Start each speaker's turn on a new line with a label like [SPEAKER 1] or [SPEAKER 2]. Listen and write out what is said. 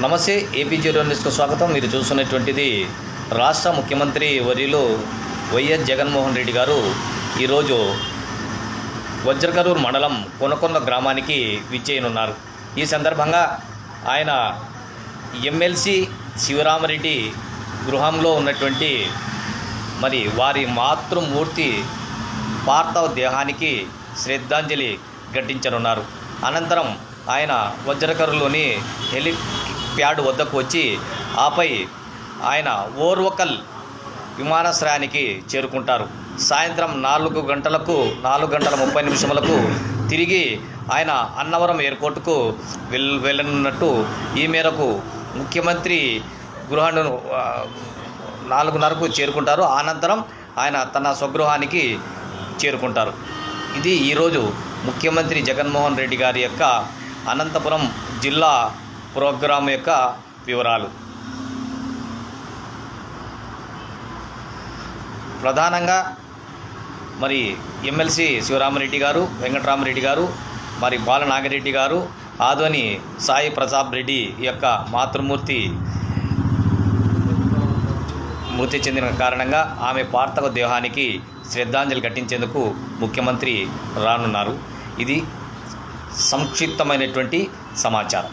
[SPEAKER 1] నమస్తే AP zero న్యూస్కు స్వాగతం. మీరు చూస్తున్నటువంటిది రాష్ట్ర ముఖ్యమంత్రి వర్యులు వైఎస్ జగన్మోహన్ రెడ్డి గారు ఈరోజు వజ్రకరూర్ మండలం కొనకొండ గ్రామానికి విచ్చేయనున్నారు. ఈ సందర్భంగా ఆయన ఎమ్మెల్సీ శివరామరెడ్డి గృహంలో ఉన్నటువంటి మరి వారి మాతృమూర్తి పార్థవ దేహానికి శ్రద్ధాంజలి ఘటించనున్నారు. అనంతరం ఆయన వజ్రకరులోని హెలి ప్యాడ్ వద్దకు వచ్చి ఆపై ఆయన ఓర్వకల్ విమానాశ్రయానికి చేరుకుంటారు. సాయంత్రం నాలుగు గంటలకు నాలుగు గంటల ముప్పై నిమిషములకు తిరిగి ఆయన అన్నవరం ఎయిర్పోర్టుకు వెల్ వెళ్ళనున్నట్టు ఈ మేరకు ముఖ్యమంత్రి గృహను నాలుగున్నరకు చేరుకుంటారు. అనంతరం ఆయన తన స్వగృహానికి చేరుకుంటారు. ఇది ఈరోజు ముఖ్యమంత్రి జగన్మోహన్ రెడ్డి గారి యొక్క అనంతపురం జిల్లా ప్రోగ్రాం యొక్క వివరాలు. ప్రధానంగా మరి ఎమ్మెల్సీ శివరామరెడ్డి గారు వెంకటరామరెడ్డి గారు మరి బాల నాగరెడ్డి గారు ఆదోని సాయి ప్రతాప్ రెడ్డి యొక్క మాతృమూర్తి మృతి చెందిన కారణంగా ఆమె పార్థవ దేహానికి శ్రద్ధాంజలి ఘటించేందుకు ముఖ్యమంత్రి రానున్నారు. ఇది సంక్షిప్తమైనటువంటి సమాచారం.